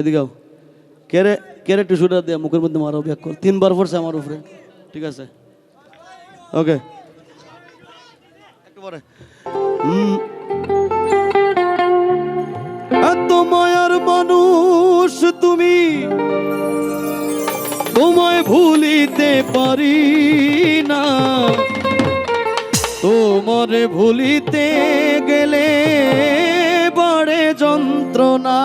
এদিকে কেরে কেরে টিস্যুটা দিয়ে মুখের মধ্যে মারো ব্যাক কর। তিনবার পড়ছে আমার উপরে। ঠিক আছে। ওকে। এত মায়ার মানুষ তুমি, তোমায় ভুলিতে পারি না। তোমারে ভুলিতে যন্ত্রণা।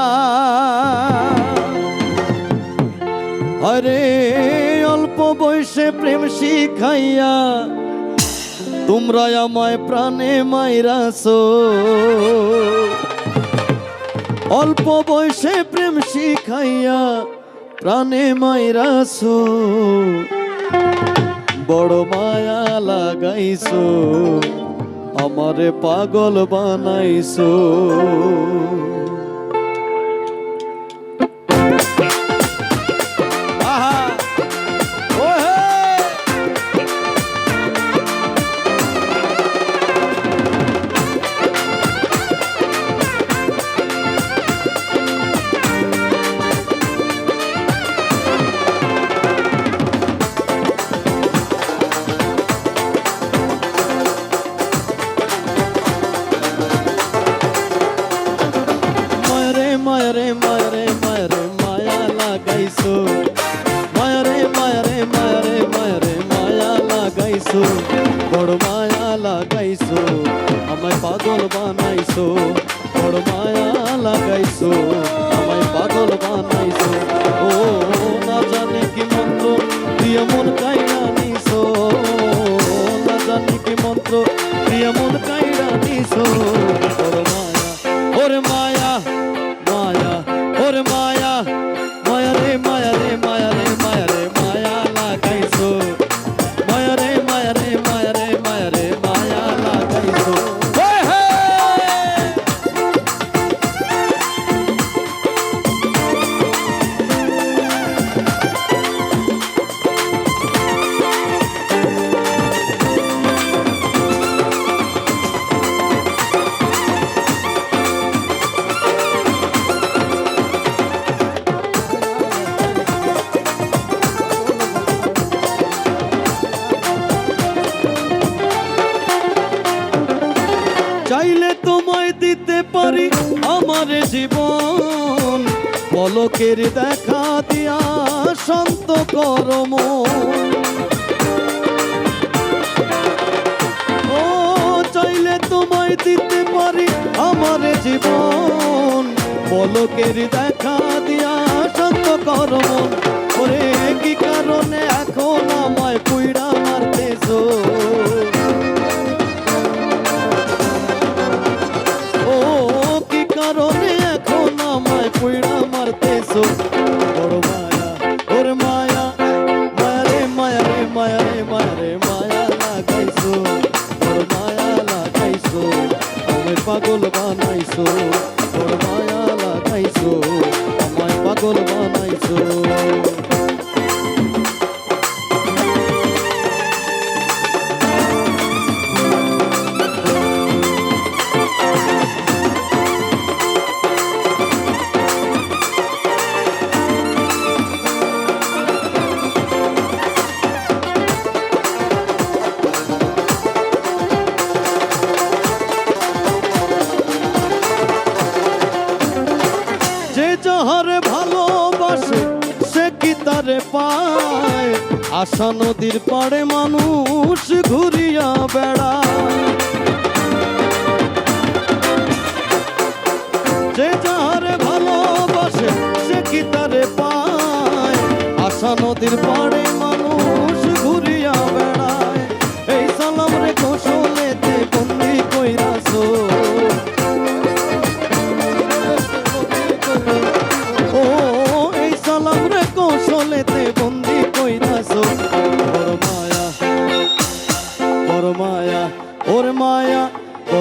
আরে, অল্প বয়সে প্রেম শিখাইয়া তোমরা আমায় প্রাণে মাইরাছো। অল্প বয়সে প্রেম শিখাইয়া প্রাণে মাইরাছো। বড় মায়া লাগাইছো। আমারে পাগল বানাইছো। লাগাইছো, বড় মায়া লাগাইছো, আমায় পাগল বানাইছো, বড় মায়া লাগাইছো, আমায় পাগল বানাইছো। ও, না জানে কি মন্ত্র দিয়ে মন কাইরা নিছো। না জানে কি মন্ত্র দিয়ে মন কাইরা নিছো। বড় মায়া, ওরে মায়া চাইলে তোমায় দিতে পারি আমার জীবন। পলকের দেখা দিয়া শান্ত করম ও, চাইলে তোমায় দিতে পারি আমার জীবন। পলকের দেখা পাগল বানাইছো বড় মায়া লাগাইছো আমায় পাগল বানাইছো। পায়। আশা নদীর পাড়ে মানুষ ঘুরিয়া বেড়ায়। যে যাহারে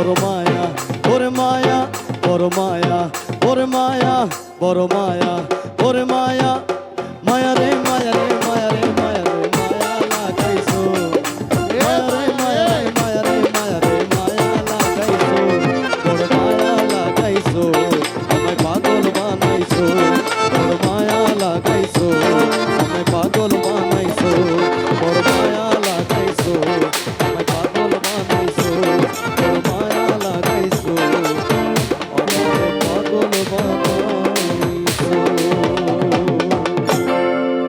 বড় মায়া, ওর মায়া, বড় মায়া, ওর মায়া, বড় মায়া, ওর মায়া মায়া রে মায়া রে মায়া রে মায়া রে, মায়া লাগাইছো। মায়া রে মায়া রে মায়া রে মায়া রে, মায়া লাগাইছো। বড় মায়া লাগাইছো।